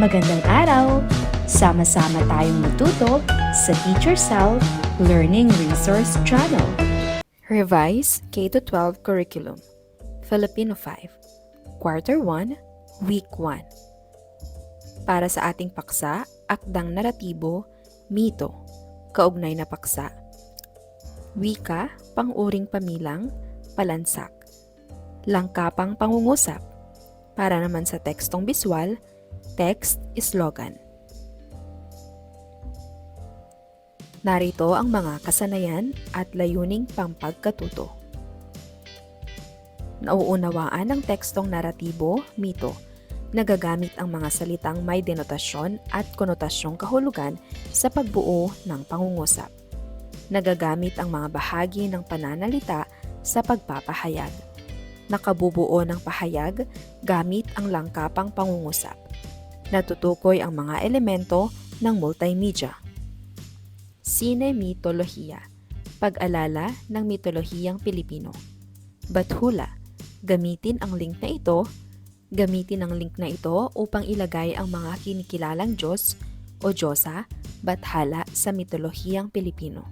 Magandang araw! Sama-sama tayong matuto sa Teacher Sal Learning Resource Channel. Revise K-12 Curriculum Filipino 5 Quarter 1 Week 1 Para sa ating paksa, akdang naratibo, mito, kaugnay na paksa. Wika, panguring pamilang, palansak. Langkapang pangungusap. Para naman sa tekstong biswal, text, slogan. Narito ang mga kasanayan at layuning pampagkatuto. Nauunawaan ng tekstong naratibo, mito, nagagamit ang mga salitang may denotasyon at konotasyong kahulugan sa pagbuo ng pangungusap. Nagagamit ang mga bahagi ng pananalita sa pagpapahayag. Nakabubuo ng pahayag gamit ang langkapang pangungusap. Natutukoy ang mga elemento ng multimedia. Sine-mitolohiya, pag-alala ng mitolohiyang Pilipino. Bathula, gamitin ang link na ito, gamitin ang link na ito upang ilagay ang mga kinikilalang Diyos o Diyosa, Bathala sa mitolohiyang Pilipino.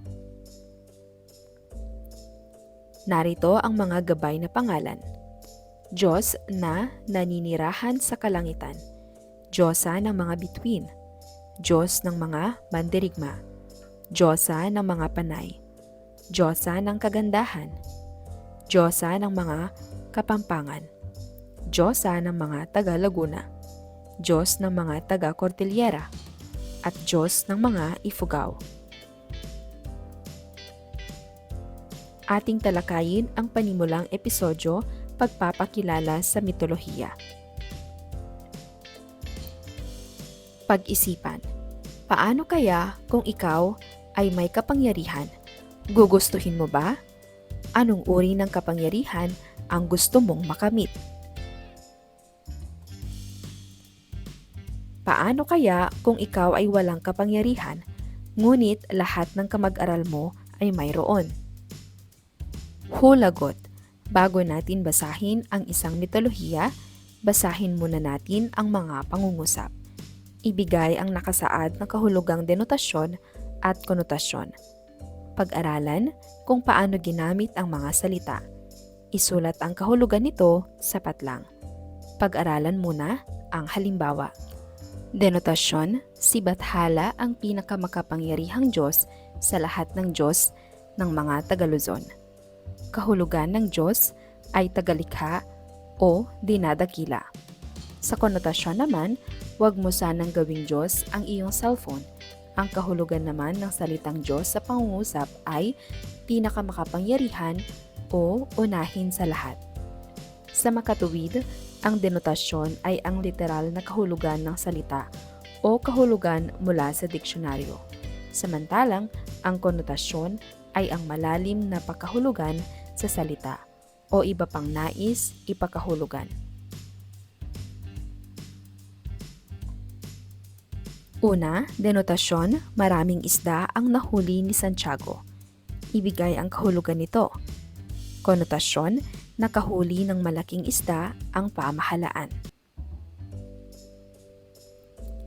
Narito ang mga gabay na pangalan. Diyos na naninirahan sa kalangitan. Diyosa ng mga bituin. Diyos ng mga mandirigma. Diyosa ng mga panay. Diyosa ng kagandahan. Diyosa ng mga kapampangan. Diyosa ng mga taga-Laguna. Diyos ng mga taga-Cordillera. At Diyos ng mga Ifugao. Ating talakayin ang panimulang episodyo Pagpapakilala sa Mitolohiya. Pag-isipan. Paano kaya kung ikaw ay may kapangyarihan? Gugustuhin mo ba? Anong uri ng kapangyarihan ang gusto mong makamit? Paano kaya kung ikaw ay walang kapangyarihan, ngunit lahat ng kamag-aral mo ay mayroon? Hulagot. Bago natin basahin ang isang mitolohiya, basahin muna natin ang mga pangungusap. Ibigay ang nakasaad na kahulugang denotasyon at konotasyon. Pag-aralan kung paano ginamit ang mga salita. Isulat ang kahulugan nito sapat lang. Pag-aralan muna ang halimbawa. Denotasyon, si Bathala ang pinakamakapangyarihang Diyos sa lahat ng Diyos ng mga Tagaluzon kahulugan ng Diyos ay tagalikha o dinadakila. Sa konotasyon naman, huwag mo sanang gawing Diyos ang iyong cellphone. Ang kahulugan naman ng salitang Diyos sa pangungusap ay pinakamakapangyarihan o unahin sa lahat. Sa makatuwid, ang denotasyon ay ang literal na kahulugan ng salita o kahulugan mula sa diksyonaryo. Samantalang, ang konotasyon ay ang malalim na pagkahulugan sa salita o iba pang nais ipakahulugan. Una, denotasyon, maraming isda ang nahuli ni Santiago. Ibigay ang kahulugan nito. Konotasyon, nakahuli ng malaking isda ang pamahalaan.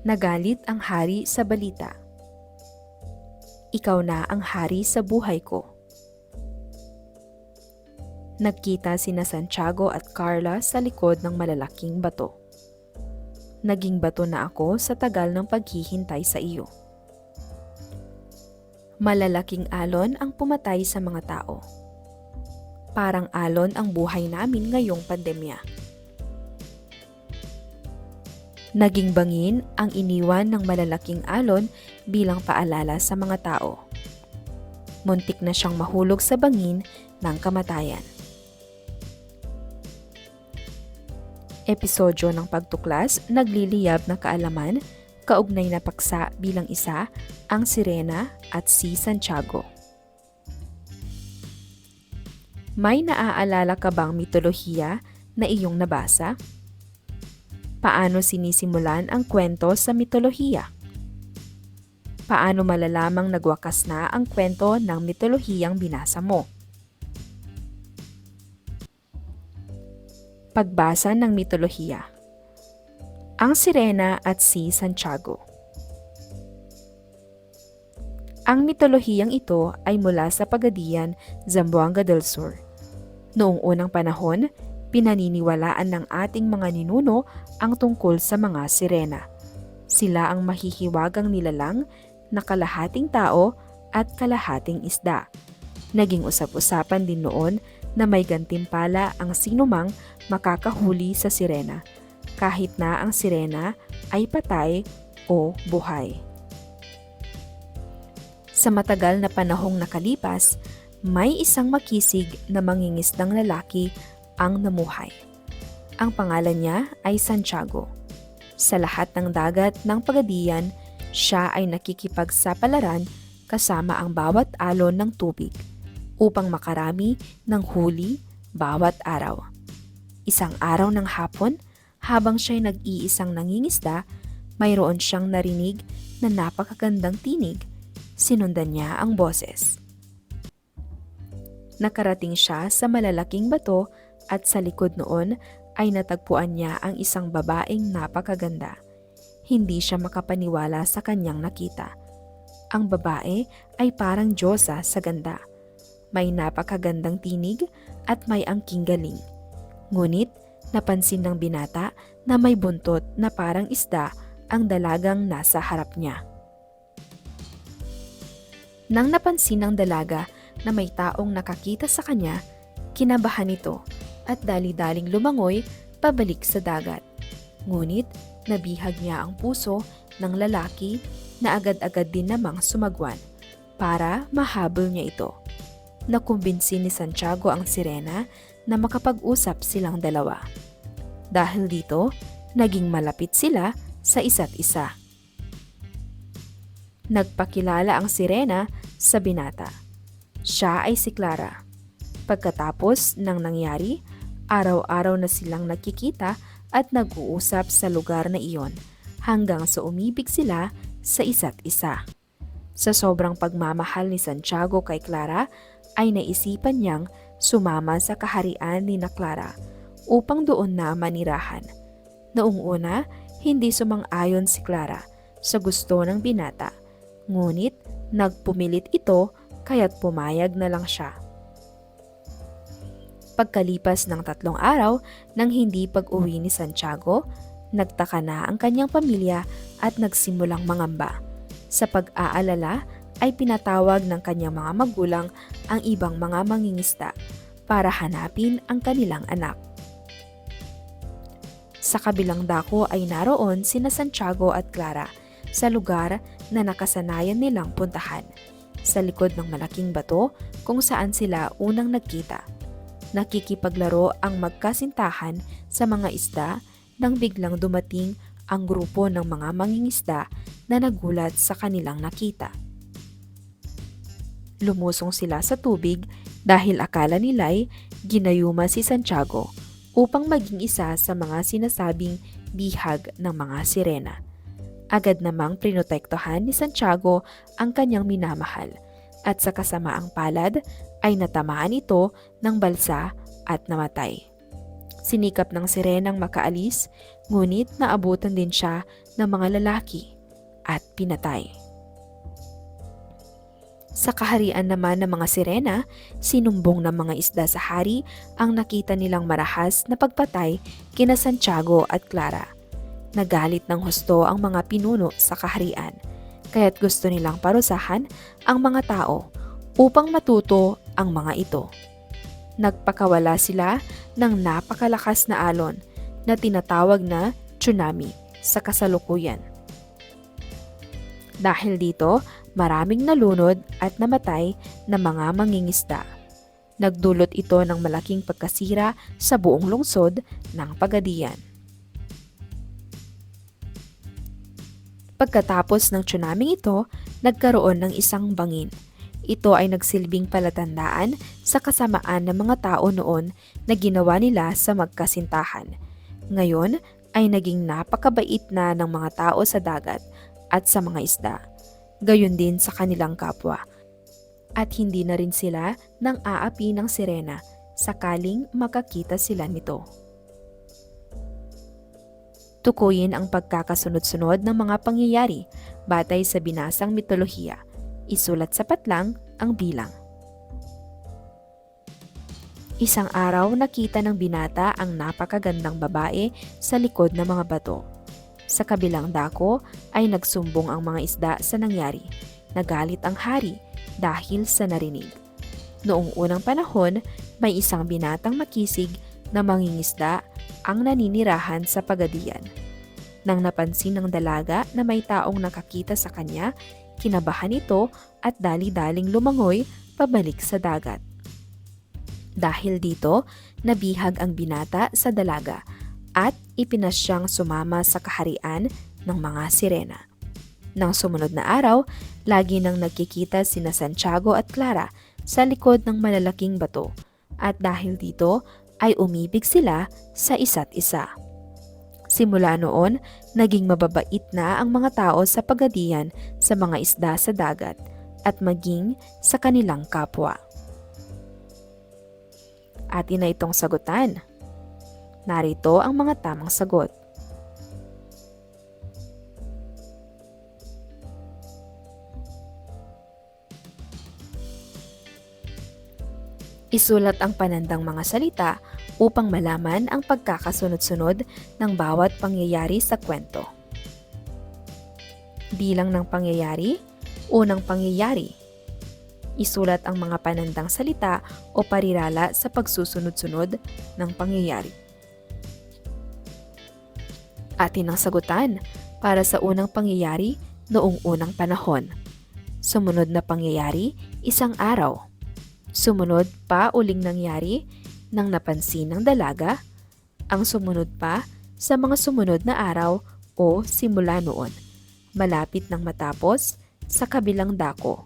Nagalit ang hari sa balita. Ikaw na ang hari sa buhay ko. Nagkita sina Santiago at Carla sa likod ng malalaking bato. Naging bato na ako sa tagal ng paghihintay sa iyo. Malalaking alon ang pumatay sa mga tao. Parang alon ang buhay namin ngayong pandemya. Naging bangin ang iniwan ng malalaking alon bilang paalala sa mga tao. Muntik na siyang mahulog sa bangin ng kamatayan. Episodyo ng pagtuklas nagliliyab ng kaalaman, kaugnay na paksa bilang isa, ang Sirena at si Santiago. May naaalala ka bang mitolohiya na iyong nabasa? Paano sinisimulan ang kwento sa mitolohiya? Paano malalamang nagwakas na ang kwento ng mitolohiyang binasa mo? Pagbasa ng mitolohiya Ang Sirena at si Santiago Ang mitolohiyang ito ay mula sa Pagadian, Zamboanga del Sur. Noong unang panahon, pinaniniwalaan ng ating mga ninuno ang tungkol sa mga sirena. Sila ang mahihiwagang nilalang na kalahating tao at kalahating isda. Naging usap-usapan din noon na may gantimpala ang sinumang makakahuli sa sirena, kahit na ang sirena ay patay o buhay. Sa matagal na panahong nakalipas, may isang makisig na mangingisdang lalaki ang namuhay. Ang pangalan niya ay Santiago. Sa lahat ng dagat ng Pagadian, siya ay nakikipagsapalaran kasama ang bawat alon ng tubig upang makarami ng huli bawat araw. Isang araw ng hapon, habang siya'y nag-iisang nangingisda, mayroon siyang narinig na napakagandang tinig. Sinundan niya ang boses. Nakarating siya sa malalaking bato at sa likod noon ay natagpuan niya ang isang babaeng napakaganda. Hindi siya makapaniwala sa kanyang nakita. Ang babae ay parang Diyosa sa ganda. May napakagandang tinig at may angking galing. Ngunit napansin ng binata na may buntot na parang isda ang dalagang nasa harap niya. Nang napansin ng dalaga na may taong nakakita sa kanya, kinabahan ito at dali-daling lumangoy pabalik sa dagat. Ngunit nabihag niya ang puso ng lalaki na agad-agad din namang sumagwan para mahabol niya ito. Nakumbinsi ni Santiago ang sirena na makapag-usap silang dalawa. Dahil dito, naging malapit sila sa isa't isa. Nagpakilala ang sirena sa binata. Siya ay si Clara. Pagkatapos ng nangyari, araw-araw na silang nakikita at nag-uusap sa lugar na iyon hanggang sa umibig sila sa isa't isa. Sa sobrang pagmamahal ni Santiago kay Clara, ay naisipan niyang sumama sa kaharian ni na Clara upang doon na manirahan. Noong una, hindi sumang-ayon si Clara sa gusto ng binata, ngunit nagpumilit ito kaya't pumayag na lang siya. Pagkalipas ng tatlong araw nang hindi pag-uwi ni Santiago, nagtaka na ang kanyang pamilya at nagsimulang mangamba. Sa pag-aalala ay pinatawag ng kanyang mga magulang ang ibang mga mangingista para hanapin ang kanilang anak. Sa kabilang dako ay naroon sina Santiago at Clara sa lugar na nakasanayan nilang puntahan, sa likod ng malaking bato kung saan sila unang nagkita. Nakikipaglaro ang magkasintahan sa mga isda nang biglang dumating ang grupo ng mga mangingisda na nagulat sa kanilang nakita. Lumusong sila sa tubig dahil akala nila'y ginayuma si Santiago upang maging isa sa mga sinasabing bihag ng mga sirena. Agad namang prinotektohan ni Santiago ang kanyang minamahal at sa kasamaang palad ay natamaan ito ng balsa at namatay. Sinikap ng sirenang makaalis, ngunit naabutan din siya ng mga lalaki at pinatay. Sa kaharian naman ng mga sirena, sinumbong ng mga isda sa hari ang nakita nilang marahas na pagpatay kina Santiago at Clara. Nagalit ng husto ang mga pinuno sa kaharian, kaya't gusto nilang parusahan ang mga tao upang matuto ang mga ito. Nagpakawala sila ng napakalakas na alon na tinatawag na tsunami sa kasalukuyan. Dahil dito, maraming nalunod at namatay na mga mangingisda. Nagdulot ito ng malaking pagkasira sa buong lungsod ng Pagadian. Pagkatapos ng tsunami ito, nagkaroon ng isang bangin. Ito ay nagsilbing palatandaan sa kasamaan ng mga tao noon na ginawa nila sa magkasintahan. Ngayon ay naging napakabait na ng mga tao sa dagat at sa mga isda. Gayon din sa kanilang kapwa. At hindi na rin sila nang aapi ng sirena sakaling makakita sila nito. Tukuyin ang pagkakasunod-sunod ng mga pangyayari batay sa binasang mitolohiya. Isulat sapat lang ang bilang. Isang araw nakita ng binata ang napakagandang babae sa likod ng mga bato. Sa kabilang dako ay nagsumbong ang mga isda sa nangyari. Nagalit ang hari dahil sa narinig. Noong unang panahon, may isang binatang makisig na mangingisda ang naninirahan sa pagadian. Nang napansin ng dalaga na may taong nakakita sa kanya, kinabahan ito at dali-daling lumangoy pabalik sa dagat. Dahil dito, nabihag ang binata sa dalaga at ipinasyang sumama sa kaharian ng mga sirena. Nang sumunod na araw, lagi nang nagkikita sina Santiago at Clara sa likod ng malalaking bato at dahil dito ay umibig sila sa isa't isa. Simula noon, naging mababait na ang mga tao sa pagadian sa mga isda sa dagat at maging sa kanilang kapwa. Atin na itong sagutan. Narito ang mga tamang sagot. Isulat ang panandang mga salita upang malaman ang pagkakasunod-sunod ng bawat pangyayari sa kwento. Bilang ng pangyayari, unang pangyayari. Isulat ang mga panandang salita o parirala sa pagsusunod-sunod ng pangyayari. Atin ang sagutan para sa unang pangyayari noong unang panahon. Sumunod na pangyayari, isang araw. Sumunod pa uling nangyari nang napansin ng dalaga, ang sumunod pa sa mga sumunod na araw o simula noon, malapit nang matapos sa kabilang dako,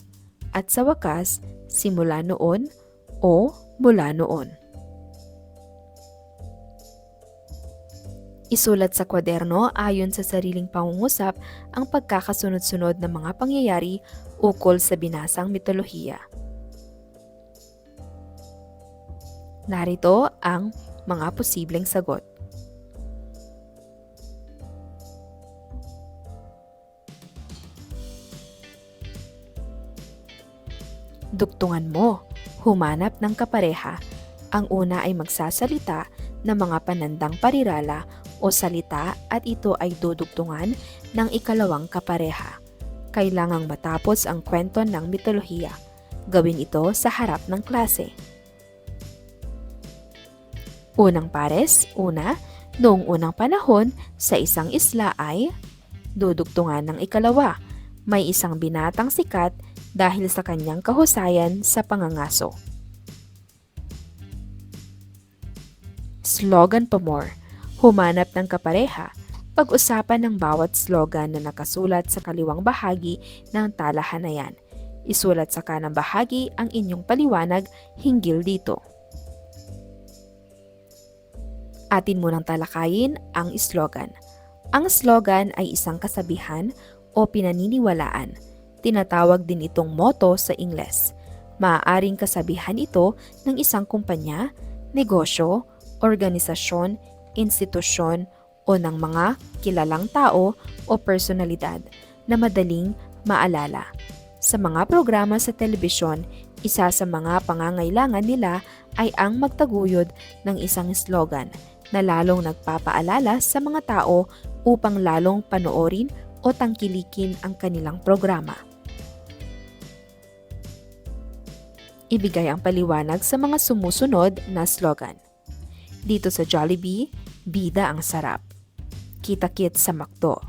at sa wakas simula noon o mula noon. Isulat sa kwaderno ayon sa sariling pangungusap ang pagkakasunod-sunod ng mga pangyayari ukol sa binasang mitolohiya. Narito ang mga posibleng sagot. Duktungan mo, humanap ng kapareha. Ang una ay magsasalita ng mga panandang parirala o salita at ito ay dudugtungan ng ikalawang kapareha. Kailangang matapos ang kwento ng mitolohiya. Gawin ito sa harap ng klase. Unang pares, una, noong unang panahon sa isang isla ay dudugtungan ng ikalawa. May isang binatang sikat dahil sa kanyang kahusayan sa pangangaso. Slogan pa more. Humanap ng kapareha. Pag-usapan ng bawat slogan na nakasulat sa kaliwang bahagi ng talahanayan. Isulat sa kanang bahagi ang inyong paliwanag hinggil dito. Atin munang talakayin ang slogan. Ang slogan ay isang kasabihan o pinaniniwalaan. Tinatawag din itong motto sa Ingles. Maaaring kasabihan ito ng isang kumpanya, negosyo, organisasyon, institusyon o ng mga kilalang tao o personalidad na madaling maalala. Sa mga programa sa telebisyon, isa sa mga pangangailangan nila ay ang magtaguyod ng isang slogan na lalong nagpapaalala sa mga tao upang lalong panoorin o tangkilikin ang kanilang programa. Ibigay ang paliwanag sa mga sumusunod na slogan. Dito sa Jollibee, bida ang sarap. Kita-kit sa McDo.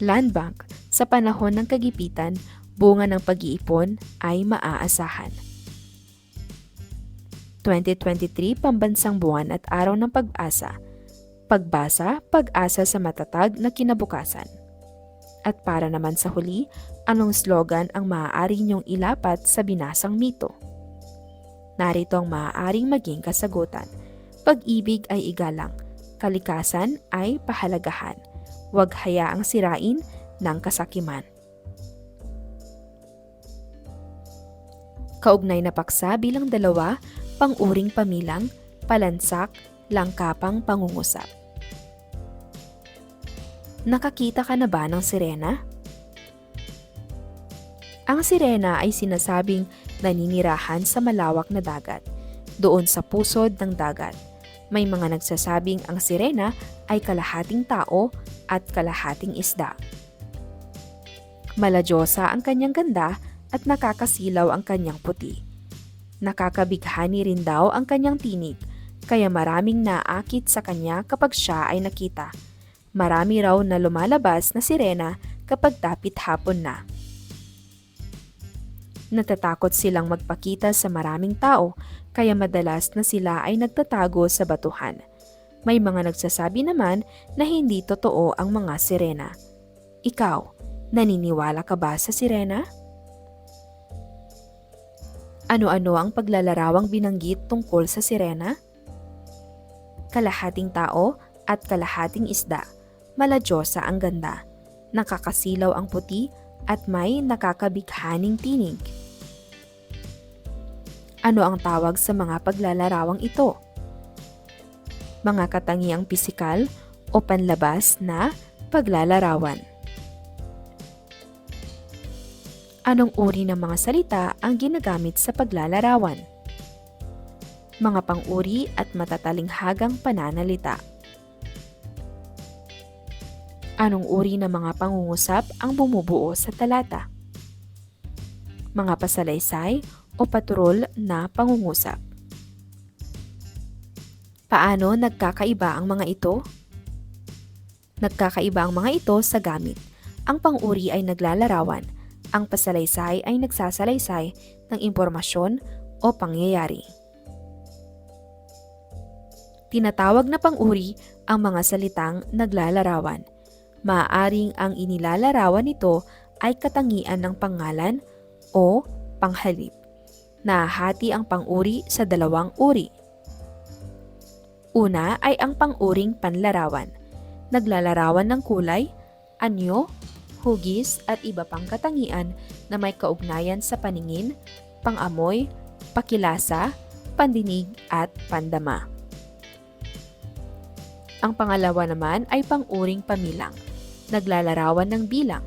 Land Bank, sa panahon ng kagipitan, bunga ng pag-iipon ay maaasahan. 2023 Pambansang Buwan at Araw ng Pag-asa. Pagbasa, pag-asa sa matatag na kinabukasan. At para naman sa huli, anong slogan ang maaari niyong ilapat sa binasang mito? Narito ang maaaring maging kasagutan. Pag-ibig ay igalang, kalikasan ay pahalagahan. Huwag hayaang sirain ng kasakiman. Kaugnay na paksa bilang dalawa, panguring pamilang, palansak, langkapang pangungusap. Nakakita ka na ba ng sirena? Ang sirena ay sinasabing naninirahan sa malawak na dagat, doon sa pusod ng dagat. May mga nagsasabing ang sirena ay kalahating tao at kalahating isda. Maladyosa ang kanyang ganda at nakakasilaw ang kanyang puti. Nakakabighani rin daw ang kanyang tinig, kaya maraming naakit sa kanya kapag siya ay nakita. Marami raw na lumalabas na sirena kapag dapit hapon na. Natatakot silang magpakita sa maraming tao, kaya madalas na sila ay nagtatago sa batuhan. May mga nagsasabi naman na hindi totoo ang mga sirena. Ikaw, naniniwala ka ba sa sirena? Ano-ano ang paglalarawang binanggit tungkol sa sirena? Kalahating tao at kalahating isda. Maladyosa ang ganda. Nakakasilaw ang puti at may nakakabighaning tinig. Ano ang tawag sa mga paglalarawang ito? Mga katangiang pisikal o panlabas na paglalarawan. Anong uri ng mga salita ang ginagamit sa paglalarawan? Mga pang-uri at matatalinghagang pananalita. Anong uri ng mga pangungusap ang bumubuo sa talata? Mga pasalaysay o paturol na pangungusap. Paano nagkakaiba ang mga ito? Nagkakaiba ang mga ito sa gamit. Ang pang-uri ay naglalarawan, ang pasalaysay ay nagsasalaysay ng impormasyon o pangyayari. Tinatawag na pang-uri ang mga salitang naglalarawan. Maaaring ang inilalarawan nito ay katangian ng pangalan o panghalip. Nahati ang pang-uri sa dalawang uri. Una ay ang pang-uring panlarawan. Naglalarawan ng kulay, anyo, hugis at iba pang katangian na may kaugnayan sa paningin, pangamoy, pakilasa, pandinig at pandama. Ang pangalawa naman ay pang-uring pamilang. Naglalarawan ng bilang,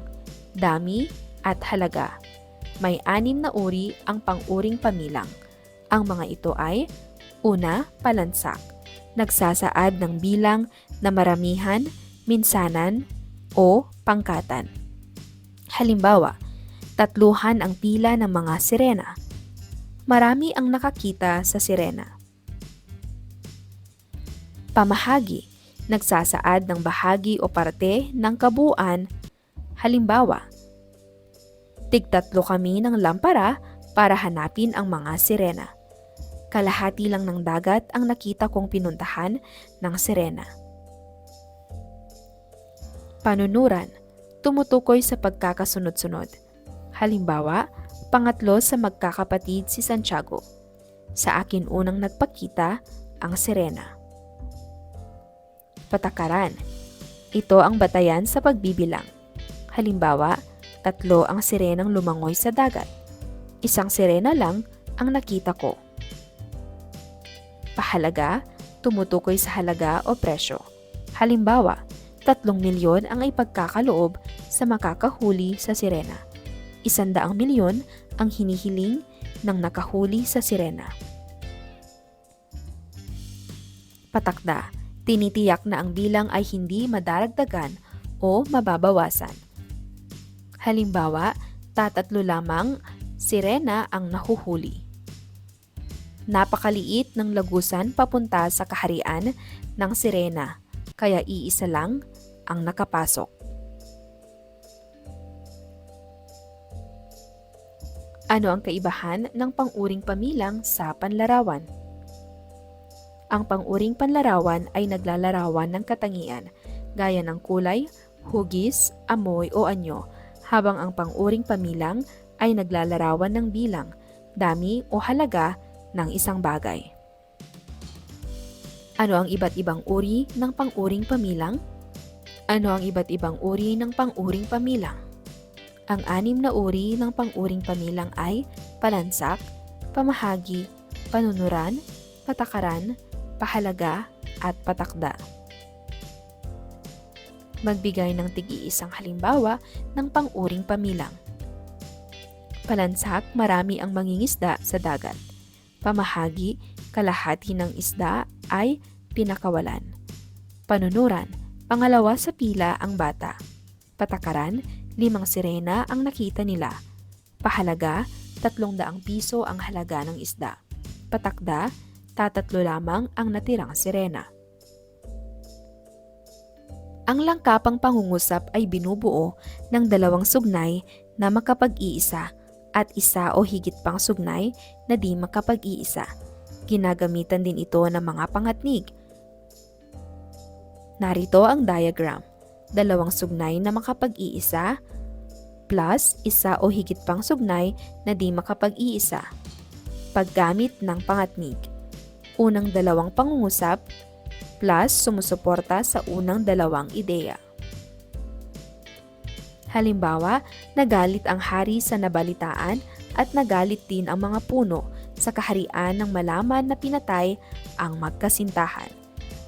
dami at halaga. May anim na uri ang pang-uring pamilang. Ang mga ito ay Una, palansak. Nagsasaad ng bilang na maramihan, minsanan, o pangkatan. Halimbawa, tatluhan ang pila ng mga sirena. Marami ang nakakita sa sirena. Pamahagi, nagsasaad ng bahagi o parte ng kabuuan. Halimbawa, tigtatlo kami ng lampara para hanapin ang mga sirena. Kalahati lang ng dagat ang nakita kong pinuntahan ng sirena. Panunuran, tumutukoy sa pagkakasunod-sunod. Halimbawa, pangatlo sa magkakapatid si Santiago. Sa akin unang nagpakita ang sirena. Patakaran, ito ang batayan sa pagbibilang. Halimbawa, tatlo ang sirenang lumangoy sa dagat. Isang sirena lang ang nakita ko. Pahalaga, tumutukoy sa halaga o presyo. Halimbawa, tatlong milyon ang ipagkakaloob sa makakahuli sa sirena. Isandaang milyon ang hinihiling ng nakahuli sa sirena. Patakda, tinitiyak na ang bilang ay hindi madaragdagan o mababawasan. Halimbawa, tatatlo lamang sirena ang nahuhuli. Napakaliit ng lagusan papunta sa kaharian ng sirena, kaya iisa lang ang nakapasok. Ano ang kaibahan ng pang-uring pamilang sa panlarawan? Ang pang-uring panlarawan ay naglalarawan ng katangian gaya ng kulay, hugis, amoy o anyo, habang ang pang-uring pamilang ay naglalarawan ng bilang, dami o halaga ng isang bagay. Ano ang iba't ibang uri ng pang-uring pamilang? Ano ang iba't ibang uri ng pang-uring pamilang? Ang anim na uri ng pang-uring pamilang ay palansak, pamahagi, panunuran, patakaran, pahalaga, at patakda. Magbigay ng tig-iisang halimbawa ng pang-uring pamilang. Palansak, marami ang mangingisda sa dagat. Pamahagi, kalahati ng isda ay pinakawalan. Panunuran, pangalawa sa pila ang bata. Patakaran, limang sirena ang nakita nila. Pahalaga, tatlong daang piso ang halaga ng isda. Patakda, tatatlo lamang ang natirang sirena. Ang langkapang pangungusap ay binubuo ng dalawang sugnay na makapag-iisa at isa o higit pang sugnay na di makapag-iisa. Ginagamitan din ito ng mga pangatnig. Narito ang diagram. Dalawang sugnay na makapag-iisa plus isa o higit pang sugnay na di makapag-iisa. Paggamit ng pangatnig. Unang dalawang pangungusap plus sumusuporta sa unang dalawang ideya. Halimbawa, nagalit ang hari sa nabalitaan at nagalit din ang mga puno sa kaharian ng malaman na pinatay ang magkasintahan.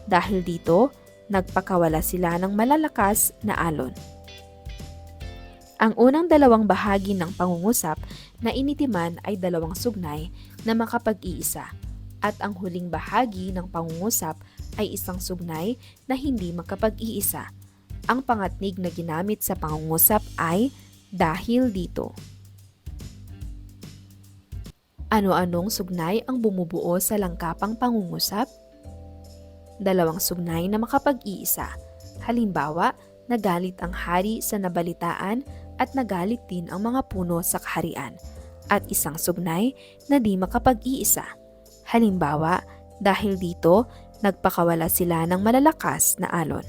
Dahil dito, nagpakawala sila ng malalakas na alon. Ang unang dalawang bahagi ng pangungusap na initiman ay dalawang sugnay na makapag-iisa at ang huling bahagi ng pangungusap ay isang sugnay na hindi makapag-iisa. Ang pangatnig na ginamit sa pangungusap ay dahil dito. Ano-anong sugnay ang bumubuo sa langkapang pangungusap? Dalawang sugnay na makapag-iisa. Halimbawa, nagalit ang hari sa nabalitaan at nagalit din ang mga puno sa kaharian. At isang sugnay na di makapag-iisa. Halimbawa, dahil dito, nagpakawala sila ng malalakas na alon.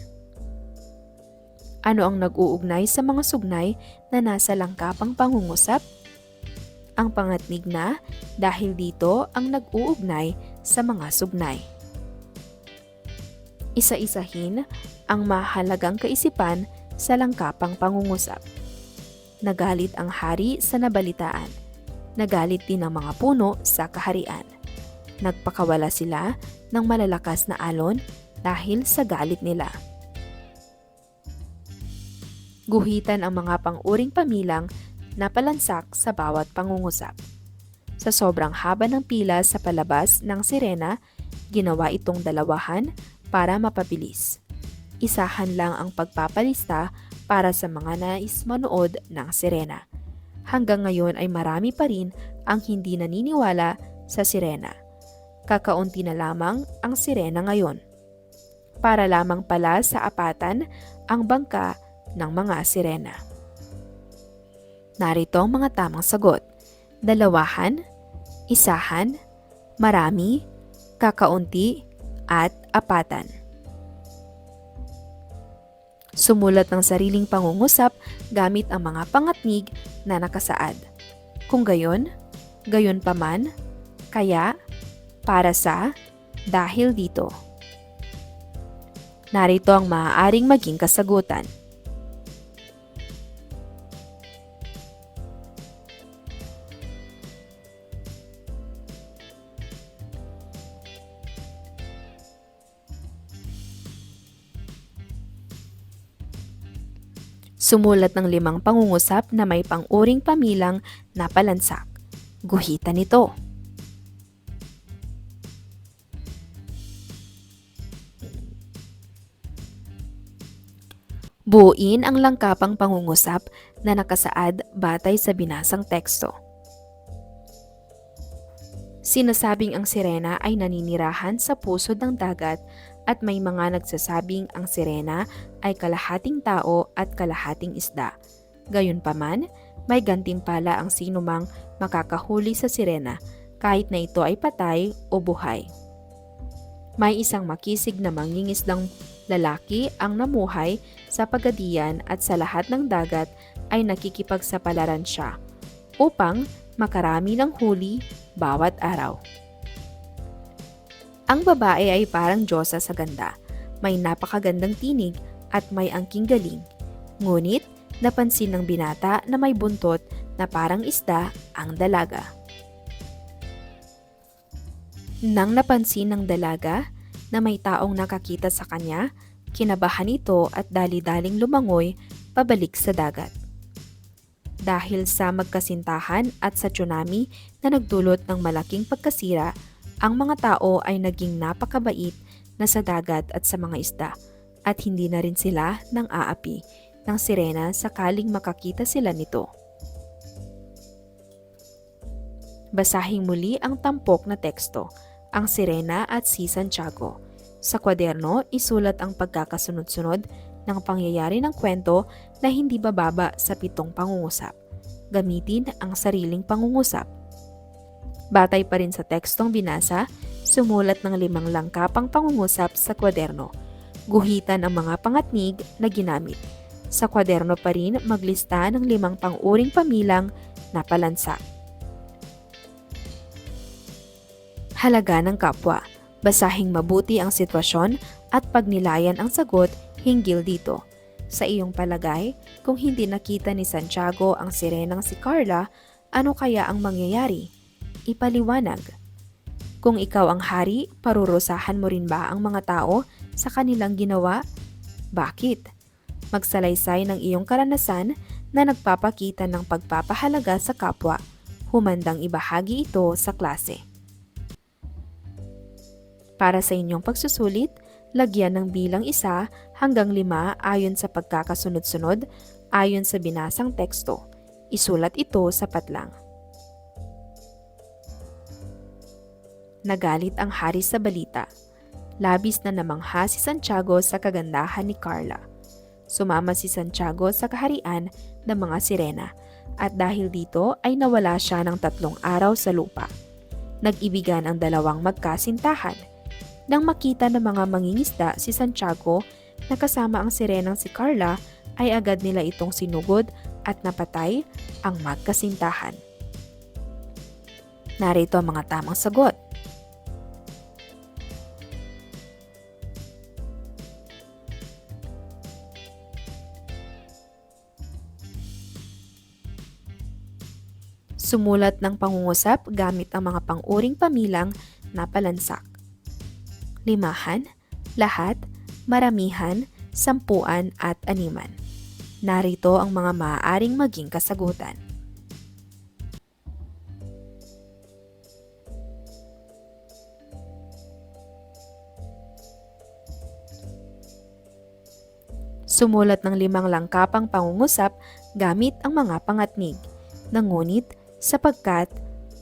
Ano ang nag-uugnay sa mga sugnay na nasa langkapang pangungusap? Ang pangatnig na dahil dito ang nag-uugnay sa mga sugnay. Isa-isahin ang mahalagang kaisipan sa langkapang pangungusap. Nagalit ang hari sa nabalitaan. Nagalit din ang mga puno sa kaharian. Nagpakawala sila ng malalakas na alon dahil sa galit nila. Guhitan ang mga pang-uring pamilang na palansak sa bawat pangungusap. Sa sobrang haba ng pila sa palabas ng sirena, ginawa itong dalawahan para mapabilis. Isahan lang ang pagpapalista para sa mga nais manood ng sirena. Hanggang ngayon ay marami pa rin ang hindi naniniwala sa sirena. Kakaunti na lamang ang sirena ngayon. Para lamang pala sa apatan ang bangka ng mga sirena. Narito ang mga tamang sagot. Dalawahan, isahan, marami, kakaunti, at apatan. Sumulat ng sariling pangungusap gamit ang mga pangatnig na nakasaad. Kung gayon, gayon pa man, kaya, para sa, dahil dito. Narito ang maaaring maging kasagutan. Sumulat ng limang pangungusap na may pang-uring pamilang na palansak. Guhitan ito. Buuin ang langkapang pangungusap na nakasaad batay sa binasang teksto. Sinasabing ang sirena ay naninirahan sa pusod ng dagat at may mga nagsasabing ang sirena ay kalahating tao at kalahating isda. Gayunpaman, may gantimpala ang sinumang makakahuli sa sirena kahit na ito ay patay o buhay. May isang makisig na mangingisdang lalaki ang namuhay sa pagadian at sa lahat ng dagat ay nakikipagsapalaran siya upang makarami ng huli bawat araw. Ang babae ay parang Diyosa sa ganda. May napakagandang tinig at may angking galing. Ngunit, napansin ng binata na may buntot na parang isda ang dalaga. Nang napansin ng dalaga, na may taong nakakita sa kanya, kinabahan ito at dali-daling lumangoy pabalik sa dagat. Dahil sa magkasintahan at sa tsunami na nagdulot ng malaking pagkasira, ang mga tao ay naging napakabait na sa dagat at sa mga isda at hindi na rin sila nang aapi ng sirena sakaling makakita sila nito. Basahing muli ang tampok na teksto, ang sirena at si Santiago. Sa kwaderno, isulat ang pagkakasunod-sunod ng pangyayari ng kwento na hindi bababa sa pitong pangungusap. Gamitin ang sariling pangungusap. Batay pa rin sa tekstong binasa, sumulat ng limang langkapang pangungusap sa kwaderno. Guhitan ang mga pangatnig na ginamit. Sa kwaderno pa rin maglista ng limang panguring pamilang na palansa. Halaga ng kapwa. Basahing mabuti ang sitwasyon at pagnilayan ang sagot hinggil dito. Sa iyong palagay, kung hindi nakita ni Santiago ang sirenang si Carla, ano kaya ang mangyayari? Ipaliwanag. Kung ikaw ang hari, parurusahan mo rin ba ang mga tao sa kanilang ginawa? Bakit? Magsalaysay ng iyong karanasan na nagpapakita ng pagpapahalaga sa kapwa. Humandang ibahagi ito sa klase. Para sa inyong pagsusulit, lagyan ng bilang isa hanggang lima ayon sa pagkakasunod-sunod ayon sa binasang teksto. Isulat ito sa patlang. Nagalit ang hari sa balita. Labis na namangha si Santiago sa kagandahan ni Carla. Sumama si Santiago sa kaharian ng mga sirena at dahil dito ay nawala siya ng tatlong araw sa lupa. Nag-ibigan ang dalawang magkasintahan nang makita ng mga mangingisda si Santiago na kasama ang sirenang si Carla ay agad nila itong sinugod at napatay ang magkasintahan. Narito ang mga tamang sagot. Sumulat ng pangungusap gamit ang mga panguring pamilang na palansak limahan, lahat, maramihan, sampuan at animan. Narito ang mga maaaring maging kasagutan. Sumulat ng limang langkapang pangungusap gamit ang mga pangatnig, nangunit, sapagkat,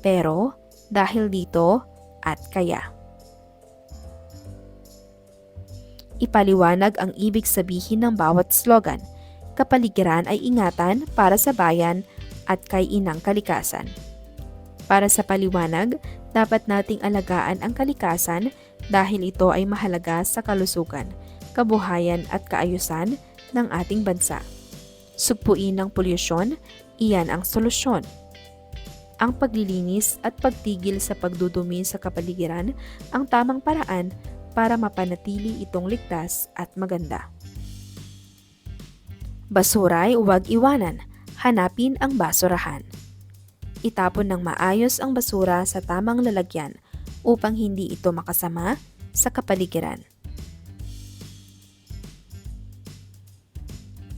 pero, dahil dito, at kaya. Ipaliwanag ang ibig sabihin ng bawat slogan. Kapaligiran ay ingatan para sa bayan at kay inang kalikasan. Para sa paliwanag, dapat nating alagaan ang kalikasan dahil ito ay mahalaga sa kalusugan, kabuhayan at kaayusan ng ating bansa. Sugpuin ng polusyon, iyan ang solusyon. Ang paglilinis at pagtigil sa pagdudumi sa kapaligiran ang tamang paraan para mapanatili itong ligtas at maganda. Basura ay huwag iwanan. Hanapin ang basurahan. Itapon ng maayos ang basura sa tamang lalagyan upang hindi ito makasama sa kapaligiran.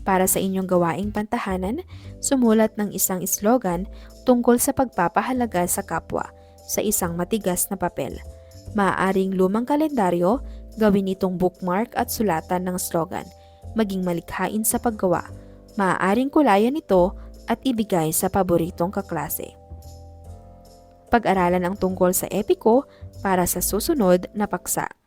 Para sa inyong gawaing pantahanan, sumulat ng isang slogan tungkol sa pagpapahalaga sa kapwa sa isang matigas na papel Maaaring lumang kalendaryo, gawin itong bookmark at sulatan ng slogan, maging malikhain sa paggawa. Maaaring kulayan ito at ibigay sa paboritong kaklase. Pag-aralan ang tungkol sa epiko para sa susunod na paksa.